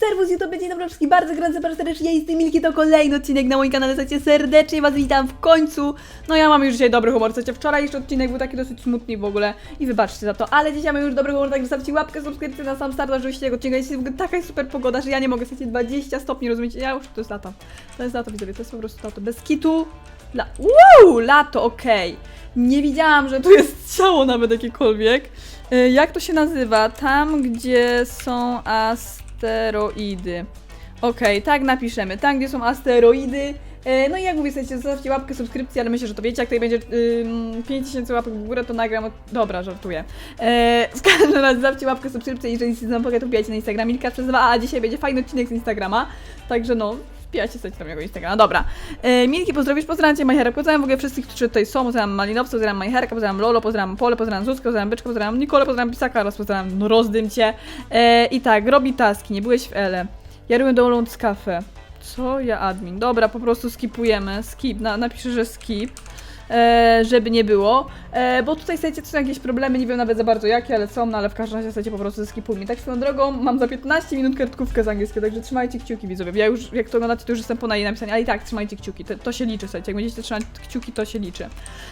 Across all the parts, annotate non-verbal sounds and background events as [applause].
Serwus YouTube, dzień dobry wszystkim, bardzo gorąco, bardzo serdecznie, jestem Milki, to kolejny odcinek na moim kanale, słuchajcie, serdecznie Was witam w końcu. No ja mam już dzisiaj dobry humor, słuchajcie, wczorajszy odcinek był taki dosyć smutny w ogóle i wybaczcie za to, ale dzisiaj mam już dobry humor, także zostawcie łapkę, subskrypcję na sam start, żebyście tego odcinka, jest w ogóle taka super pogoda, że ja nie mogę, słuchajcie, 20 stopni, rozumiecie, ja już, to jest lato, to jest lato, widzowie, to jest po prostu lato, bez kitu, La Uuu, lato, okej. Nie widziałam, że tu jest ciało nawet jakiekolwiek. E, Jak to się nazywa? Tam, gdzie są asteroidy. Okej, tak napiszemy. Tam, gdzie są asteroidy. E, No i jak mówię, słuchajcie, zostawcie łapkę, subskrypcję, ale myślę, że to wiecie, jak tutaj będzie ym, 5000 łapek w górę, to nagram. Od... Dobra, żartuję. E, w każdym razie zostawcie łapkę, subskrypcję, jeżeli chcecie nam pokazać, to wbijajcie na Instagram Milka przez dwa, a dzisiaj będzie fajny odcinek z Instagrama. Także no, wbijajcie sobie tam jego Instagrama. Dobra. E, Milki, pozdrowisz, pozdrawiam Cię, Majherek, pozdrawiam w ogóle wszystkich, którzy tutaj są, pozdrawiam Malinowca, pozdrawiam Majherka, pozdrawiam Lolo, pozdrawiam Pole, pozdrawiam Zuzkę, pozdrawiam Byczka, pozdrawiam Nikolę, pozdrawiam Pisaka oraz pozdrawiam no, Rozdym Cię. E, I tak, robi taski, nie byłeś w Ele. Ja robię download z kafe. Co? Ja admin. Dobra, po prostu skipujemy. Skip, na, napiszę, że skip. E, żeby nie było. E, bo tutaj słuchajcie, są jakieś problemy, nie wiem nawet za bardzo jakie, ale są, no ale w każdym razie słuchajcie, po prostu skipujmy. Tak swoją drogą, mam za 15 minut kartkówkę z angielskiego, także trzymajcie kciuki widzowie. Ja już, jak to oglądacie, to już jestem po na jej napisanie, ale i tak trzymajcie kciuki, to, to się liczy, słuchajcie, jak będziecie trzymać kciuki, to się liczy.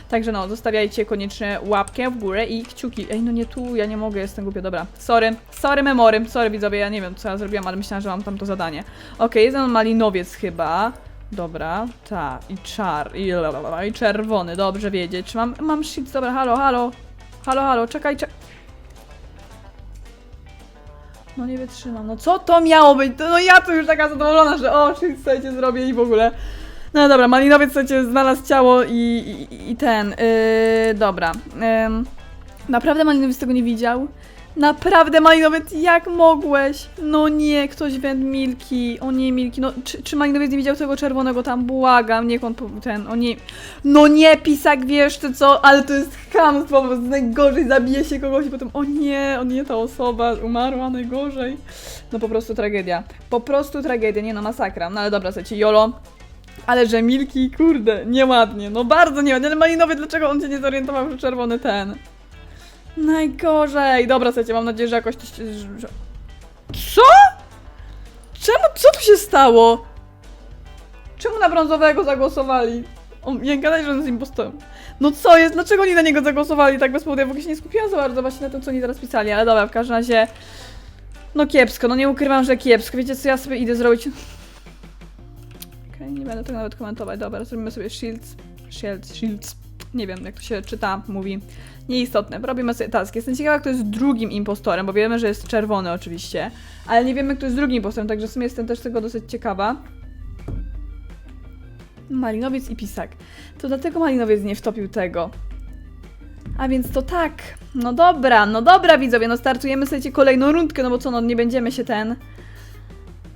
Także no, zostawiajcie koniecznie łapkę w górę i kciuki. Ej, no nie tu, ja nie mogę, jestem głupia, dobra. Sorry, sorry memory, sorry widzowie, ja nie wiem co ja zrobiłam, ale myślałam, że mam tam to zadanie. Okej, jest tam malinowiec chyba. Dobra, ta, i czar, i, lalala, i czerwony, dobrze wiedzieć. Mam, mam shit, dobra, halo, halo, halo, halo, czekaj, czekaj. No nie wytrzymam, no co to miało być? To, no ja tu już taka zadowolona, że o, shit, słuchajcie, zrobię i w ogóle. No dobra, malinowiec, słuchajcie, znalazł ciało i, i, i ten, yy, dobra. Ym, naprawdę malinowiec tego nie widział? Naprawdę, Malinowiec, jak mogłeś? No nie, ktoś węd Milki. O nie, Milki. No, czy, czy Malinowiec nie widział tego czerwonego tam? Błagam, niech on ten, o nie. No nie, pisak, wiesz ty co? Ale to jest chamstwo, prostu najgorzej zabije się kogoś i potem, o nie, o nie, ta osoba umarła najgorzej. No po prostu tragedia. Po prostu tragedia, nie no, masakra. No ale dobra, słuchajcie, Jolo. Ale że Milki, kurde, nieładnie, no bardzo nieładnie. Ale Malinowiec, dlaczego on się nie zorientował, że czerwony ten? Najgorzej. Dobra, słuchajcie, mam nadzieję, że jakoś. Że... Co? Czemu? Co tu się stało? Czemu na brązowego zagłosowali? O, nie gadaj, że on jest impostorem. No co jest? Dlaczego oni na niego zagłosowali tak bez powodu? Ja w ogóle się nie skupiłam za bardzo właśnie na tym, co oni teraz pisali, ale dobra, w każdym razie... No kiepsko, no nie ukrywam, że kiepsko. Wiecie co, ja sobie idę zrobić... Okej, nie będę tego nawet komentować. Dobra, zrobimy sobie shields. Shields, shields. Nie wiem, jak to się czyta, mówi. Nieistotne. Robimy sobie task. Jestem ciekawa, kto jest drugim impostorem, bo wiemy, że jest czerwony oczywiście, ale nie wiemy, kto jest drugim impostorem, także w sumie jestem też tego dosyć ciekawa. Malinowiec i Pisak. To dlatego Malinowiec nie wtopił tego. A więc to tak. No dobra, no dobra widzowie, no startujemy sobie kolejną rundkę, no bo co, no nie będziemy się ten...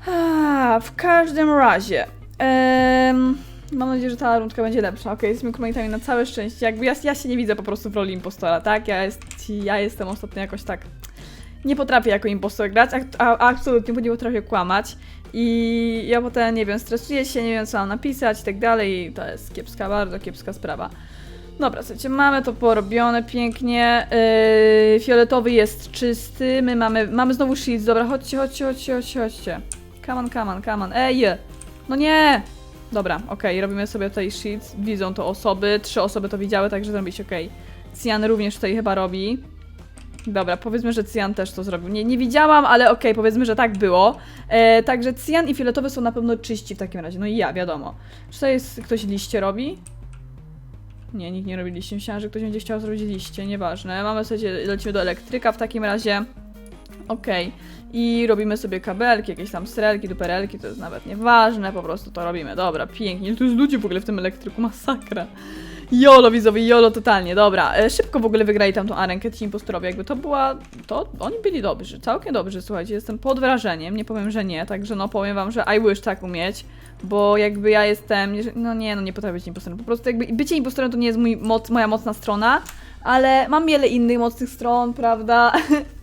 A, w każdym razie... Em, mam nadzieję, że ta rundka będzie lepsza. Okej, jesteśmy królami na całe szczęście. Jakby ja, ja się nie widzę po prostu w roli impostora, tak? Ja, jest, ja jestem ostatnio jakoś tak... Nie potrafię jako impostor grać, a, a, absolutnie nie potrafię kłamać. I ja potem, nie wiem, stresuję się, nie wiem co mam napisać i tak dalej. I to jest kiepska, bardzo kiepska sprawa. Dobra, słuchajcie, mamy to porobione pięknie. Yy, fioletowy jest czysty. My mamy, mamy znowu shields. Dobra, chodźcie, chodźcie, chodźcie, chodźcie. Come on, come on, come on. Ej! No nie! Dobra, okej, robimy sobie tutaj sheets. Widzą to osoby. Trzy osoby to widziały, także zrobić okej. Cyan również tutaj chyba robi. Dobra, powiedzmy, że Cyan też to zrobił. Nie, nie widziałam, ale okej, powiedzmy, że tak było. E, także Cyan i fioletowy są na pewno czyści w takim razie. No i ja, wiadomo. Czy tutaj jest ktoś liście robi? Nie, nikt nie robi liście. Myślałam, że ktoś będzie chciał zrobić liście, nieważne. Mamy sobie, lecimy do elektryka w takim razie. Okej. I robimy sobie kabelki, jakieś tam strelki, duperelki, to jest nawet nieważne, po prostu to robimy. Dobra, pięknie. Tu jest ludzi w ogóle w tym elektryku, masakra. Jolo widzowie, jolo totalnie, dobra. E, szybko w ogóle wygrali tam tą arenkę ci impostorowie, jakby to była, to oni byli dobrzy, całkiem dobrzy, słuchajcie, jestem pod wrażeniem, nie powiem, że nie, także no powiem wam, że I wish tak umieć, bo jakby ja jestem, no nie, no nie potrafię być impostorem, po prostu jakby bycie impostorem to nie jest mój moc, moja mocna strona, ale mam wiele innych mocnych stron, prawda? [laughs]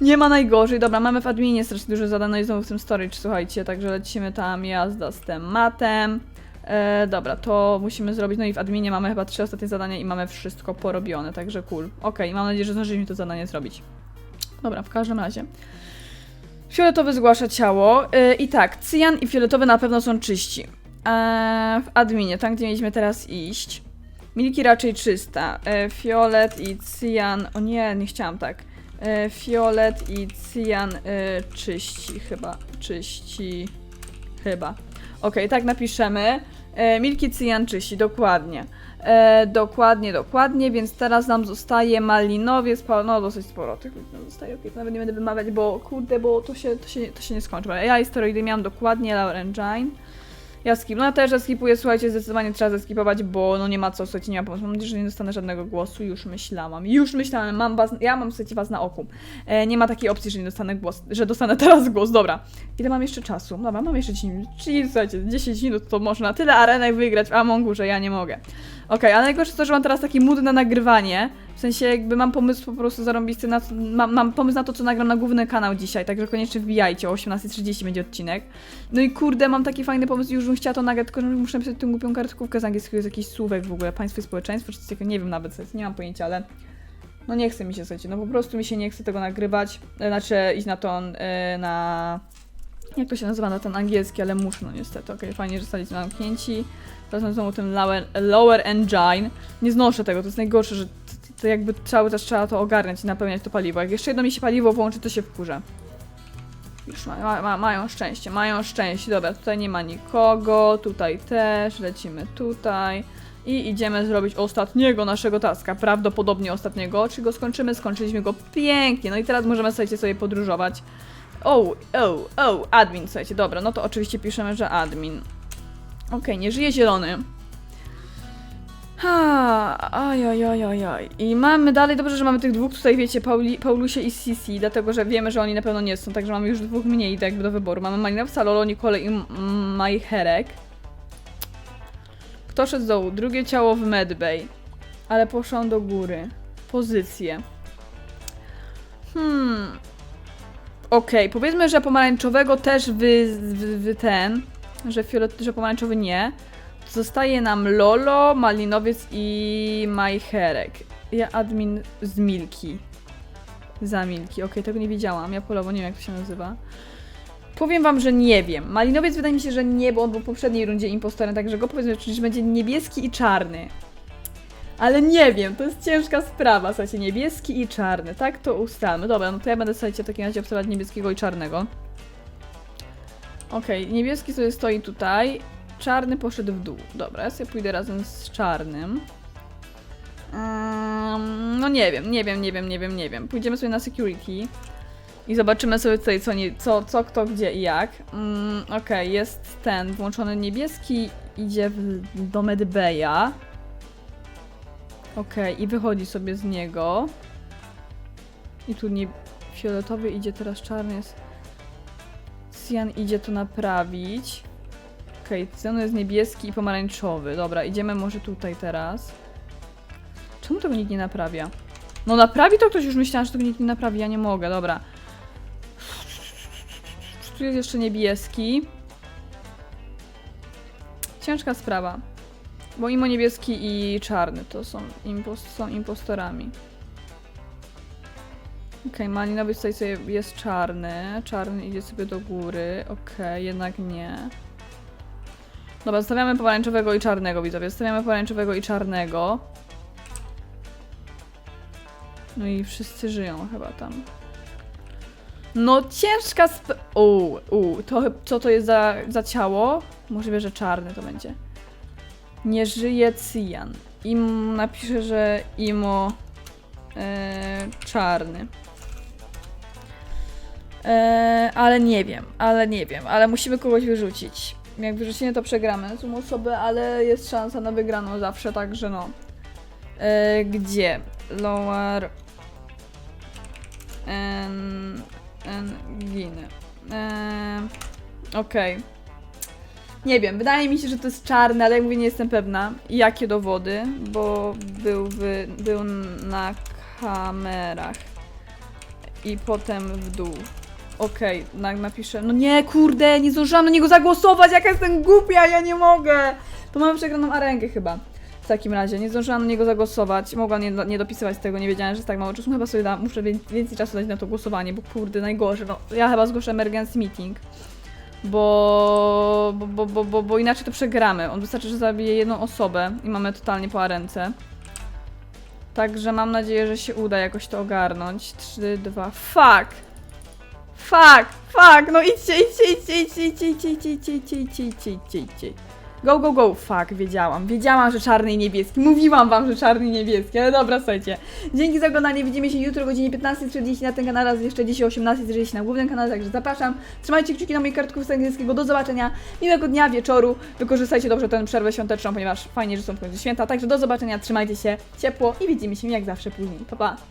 Nie ma najgorzej. Dobra, mamy w adminie strasznie dużo zadań, no i znowu w tym storage, słuchajcie, także lecimy tam, jazda z tematem. E, dobra, to musimy zrobić, no i w adminie mamy chyba trzy ostatnie zadania i mamy wszystko porobione, także cool. Okej, mam nadzieję, że zdążyliśmy to zadanie zrobić. Dobra, w każdym razie. Fioletowy zgłasza ciało. Yy, I tak, cyjan i fioletowy na pewno są czyści. Eee, w adminie, tam gdzie mieliśmy teraz iść. Milki raczej czysta. E, fiolet i cyjan. O nie, nie chciałam tak. E, fiolet i cyjan e, czyści chyba. Czyści. Chyba. Okej, tak napiszemy. E, Milki cyjan czyści, dokładnie. E, dokładnie, dokładnie, więc teraz nam zostaje malinowiec, no dosyć sporo tych nam zostaje, to nawet nie będę wymawiać, bo kurde, bo to się, to się, to się nie skończy. Ja i steroidy miałam dokładnie, Lauren Jane. Ja skip. No ja też skipuję, słuchajcie, zdecydowanie trzeba zeskipować, bo no nie ma co, słuchajcie, nie ma pomysłu. Mam nadzieję, że nie dostanę żadnego głosu, już myślałam. Już myślałam, mam was, ja mam, słuchajcie, was na oku. E, nie ma takiej opcji, że nie dostanę głos, że dostanę [laughs] teraz głos, dobra. Ile mam jeszcze czasu? Dobra, mam jeszcze 10 minut, czyli słuchajcie, 10 minut to można tyle arenek wygrać w Amongu, że ja nie mogę. Okej, ale najgorsze to, że mam teraz taki mood na nagrywanie. W sensie jakby mam pomysł po prostu zarąbisty na co, mam, mam pomysł na to, co nagram na główny kanał dzisiaj, także koniecznie wbijajcie, o 18.30 będzie odcinek. No i kurde, mam taki fajny pomysł, już bym chciała to nagrać, tylko muszę napisać tę głupią kartkówkę z angielskiego, jest jakiś słówek w ogóle, państwo i społeczeństwo, czy coś nie wiem nawet, nie mam pojęcia, ale no nie chce mi się, słuchajcie, no po prostu mi się nie chce tego nagrywać, e, znaczy iść na ton, e, na... Jak to się nazywa na ten angielski, ale muszę, no niestety, okej, fajnie, że staliśmy zamknięci. Teraz mam znowu ten lower, lower engine. Nie znoszę tego, to jest najgorsze, że to jakby cały czas trzeba to ogarniać i napełniać to paliwo. Jak jeszcze jedno mi się paliwo włączy, to się wkurza. Już ma, ma, ma, mają szczęście, mają szczęście. Dobra, tutaj nie ma nikogo, tutaj też, lecimy tutaj. I idziemy zrobić ostatniego naszego taska, prawdopodobnie ostatniego. Czy go skończymy? Skończyliśmy go pięknie. No i teraz możemy, słuchajcie, sobie podróżować. O, o, o, admin, słuchajcie, dobra, no to oczywiście piszemy, że admin. Okej, nie żyje zielony. Ha, aj, aj, aj, aj, aj. I mamy dalej, dobrze, że mamy tych dwóch tutaj, wiecie, Pauli, Paulusie i Sisi, dlatego, że wiemy, że oni na pewno nie są, także mamy już dwóch mniej tak jakby do wyboru. Mamy Malinowca, Lolo, Nicole i M- M- Majcherek. Kto szedł z dołu? Drugie ciało w Medbay. Ale poszłam do góry. Pozycje. Hmm. Okej, powiedzmy, że pomarańczowego też wy, wy, wy ten, że, fiolet, że pomarańczowy nie. Zostaje nam Lolo, Malinowiec i Majcherek. Ja admin z Milki. Za Milki. Okej, tego nie widziałam. Ja polowo nie wiem jak to się nazywa. Powiem wam, że nie wiem. Malinowiec wydaje mi się, że nie, bo on był w poprzedniej rundzie impostorem, także go powiedzmy, że będzie niebieski i czarny. Ale nie wiem, to jest ciężka sprawa, słuchajcie, niebieski i czarny, tak to ustalmy. Dobra, no to ja będę, słuchajcie, w takim razie obserwować niebieskiego i czarnego. Okej, niebieski sobie stoi tutaj, czarny poszedł w dół. Dobra, ja sobie pójdę razem z czarnym. Um, no nie wiem, nie wiem, nie wiem, nie wiem, nie wiem. Pójdziemy sobie na security i zobaczymy sobie tutaj co, nie, co, co kto, gdzie i jak. Mm, Okej, jest ten włączony niebieski, idzie w, do Medbeja. Okej, i wychodzi sobie z niego. I tu nie fioletowy idzie, teraz czarny jest. Cyan idzie to naprawić. Okej, cyan jest niebieski i pomarańczowy. Dobra, idziemy może tutaj teraz. Czemu tego nikt nie naprawia? No naprawi to ktoś już myślałam, że tego nikt nie naprawi, ja nie mogę, dobra. Tu jest jeszcze niebieski. Ciężka sprawa. Bo imo niebieski i czarny to są, impos są impostorami. Okej, malinowy tutaj sobie jest czarny. Czarny idzie sobie do góry. Okej, jednak nie. Dobra, zostawiamy pomarańczowego i czarnego, widzowie. Zostawiamy pomarańczowego i czarnego. No i wszyscy żyją chyba tam. No ciężka sp... Uuu, uu, to co to jest za, za ciało? Możliwe, że czarny to będzie. Nie żyje Cyjan. Im napiszę, że Imo e, czarny. E, ale nie wiem, ale nie wiem, ale musimy kogoś wyrzucić. Jak wyrzucimy, to przegramy tą osobę, ale jest szansa na wygraną zawsze, także no. E, gdzie? Lower. En, en, giny. E, Okej. Nie wiem, wydaje mi się, że to jest czarne, ale jak mówię, nie jestem pewna. Jakie dowody, bo był, był na kamerach. I potem w dół. Okej, na, napiszę. No nie, kurde, nie zdążyłam na niego zagłosować, jaka jestem głupia, ja nie mogę. To mamy przegraną arenkę chyba. W takim razie, nie zdążyłam na niego zagłosować. Mogłam nie, nie dopisywać tego, nie wiedziałam, że jest tak mało czasu. Chyba sobie da, muszę wię- więcej czasu dać na to głosowanie, bo kurde, najgorzej. No, ja chyba zgłoszę emergency meeting. Bo, bo, bo, bo, bo, bo inaczej to przegramy. On wystarczy, że zabije jedną osobę i mamy totalnie po ręce. Także mam nadzieję, że się uda jakoś to ogarnąć. 3, 2, fuck! Fuck! Fuck! No idźcie, idźcie, idźcie, idźcie, idźcie, idźcie, idźcie, idźcie, idźcie, idźcie, idźcie, idźcie. Go, go, go! Fuck, wiedziałam. Wiedziałam, że czarny i niebieski. Mówiłam wam, że czarny i niebieski, ale dobra, słuchajcie. Dzięki za oglądanie. Widzimy się jutro o godzinie 15.40 na tym kanale, raz jeszcze dzisiaj o 18.40 na głównym kanale, także zapraszam. Trzymajcie kciuki na mojej kartku z angielskiego. Do zobaczenia. Miłego dnia, wieczoru. Wykorzystajcie dobrze tę przerwę świąteczną, ponieważ fajnie, że są w końcu święta. Także do zobaczenia. Trzymajcie się ciepło i widzimy się jak zawsze później. Pa, pa!